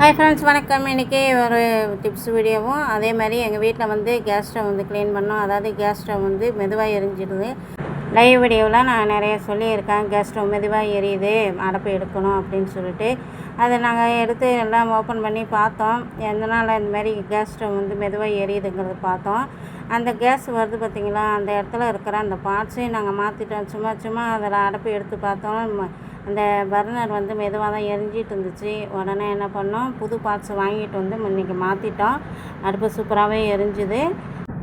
Hi friends வணக்கம். இன்றைக்கி ஒரு டிப்ஸ் வீடியோவும் அதே மாதிரி எங்கள் வீட்டில் வந்து கேஸ் ஸ்டவ் வந்து க்ளீன் பண்ணோம். அதாவது கேஸ் ஸ்டவ் வந்து மெதுவாக எரிஞ்சிடுது. லைவ் வீடியோவில் நான் நிறைய சொல்லியிருக்கேன். கேஸ் ஸ்டவ் மெதுவாக எரியுது அடப்பு எடுக்கணும் அப்படின்னு சொல்லிட்டு. அதை நாங்கள் எடுத்து எல்லாம் ஓப்பன் பண்ணி பார்த்தோம். எதனால் இந்த மாதிரி கேஸ் ஸ்டவ் வந்து மெதுவாக எரியுதுங்கிறது பார்த்தோம். அந்த கேஸ் வருது பார்த்திங்களா? அந்த இடத்துல இருக்கிற அந்த பார்ட்ஸையும் நாங்கள் மாற்றிட்டோம் சும்மா சும்மா அதில் அடப்பு எடுத்து பார்த்தோம். அந்த பர்னர் வந்து மெதுவாக தான் எரிஞ்சிட்டு இருந்துச்சு. உடனே என்ன பண்ணோம்? புது பார்ட்ஸ் வாங்கிட்டு வந்து இன்றைக்கி மாற்றிட்டோம் அடுப்பு சூப்பராகவே எரிஞ்சுது.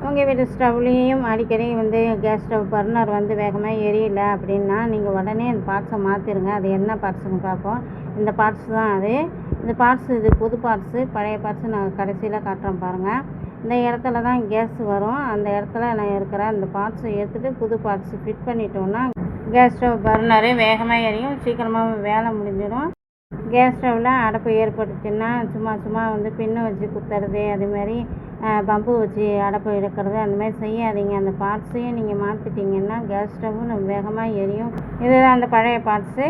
உங்கள் வீட்டு ஸ்டவ்லேயும் அடிக்கடி வந்து கேஸ் ஸ்டவ் பர்னர் வந்து வேகமாக எரியல அப்படின்னா நீங்கள் உடனே அந்த பார்ட்ஸை மாற்றிடுங்க அது என்ன பார்ட்ஸுன்னு பார்ப்போம். இந்த பார்ட்ஸ் தான் அது. இந்த பார்ட்ஸ் இது புது பார்ட்ஸு பழைய பார்ட்ஸு நாங்கள் கடைசியில் காட்டுறோம் பாருங்கள் இந்த இடத்துல தான் கேஸ் வரும். அந்த இடத்துல நான் இருக்கிற அந்த பார்ட்ஸை எடுத்துகிட்டு புது பார்ட்ஸ் ஃபிட் பண்ணிட்டோன்னா கேஸ் ஸ்டவ் பர்னரு வேகமாக எரியும். சீக்கிரமாக வேலை முடிஞ்சிடும் கேஸ் ஸ்டவ்வில் அடைப்பு ஏற்பட்டுச்சுன்னா சும்மா சும்மா வந்து பின்னு வச்சு குத்துறது அதுமாரி பம்பு வச்சு அடைப்பு எடுக்கிறது அந்த மாதிரி செய்யாதீங்க. அந்த பார்ட்ஸையும் நீங்கள் மாற்றிட்டீங்கன்னா கேஸ் ஸ்டவ்வும் நம்ம வேகமாக எரியும். இதுதான் அந்த பழைய பார்ட்ஸு.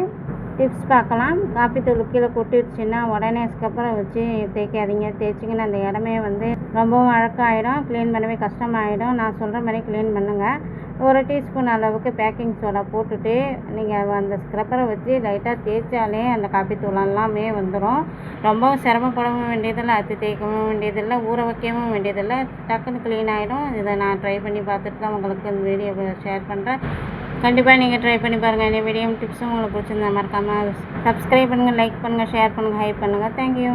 டிப்ஸ் பார்க்கலாம். காப்பி தூள் கீழே கொட்டிடுச்சுன்னா உடனே அதுக்கப்புறம் வச்சு தேய்க்காதீங்க. தேய்ச்சிங்கன்னா அந்த இடமே வந்து ரொம்பவும் அழக்காகிடும் க்ளீன் பண்ணவே கஷ்டமாயிடும். நான் சொல்கிற மாதிரி க்ளீன் பண்ணுங்கள் ஒரு டீஸ்பூன் அளவுக்கு பேக்கிங் சோடா போட்டுட்டு நீங்கள் அந்த ஸ்க்ரப்பரை வச்சு லைட்டாக தேய்ச்சாலே அந்த காப்பி தூளெல்லாமே வந்துடும் ரொம்பவும் சிரமப்படவும் வேண்டியதில்லை அத்து தேய்க்கவும் வேண்டியதில்லை ஊற வைக்கவும் வேண்டியதில்லை. டக்குன்னு க்ளீன் ஆகிடும் இதை நான் ட்ரை பண்ணி பார்த்துட்டு தான் உங்களுக்கு இந்த வீடியோ ஷேர் பண்ணுறேன் கண்டிப்பாக நீங்கள் ட்ரை பண்ணி பாருங்கள் இந்த வீடியோ டிப்ஸும் உங்களுக்கு பிடிச்சிருந்தா மறக்காமல் சப்ஸ்கிரைப் பண்ணுங்கள் லைக் பண்ணுங்கள் ஷேர் பண்ணுங்கள் ஹைப் பண்ணுங்கள் தேங்க்யூ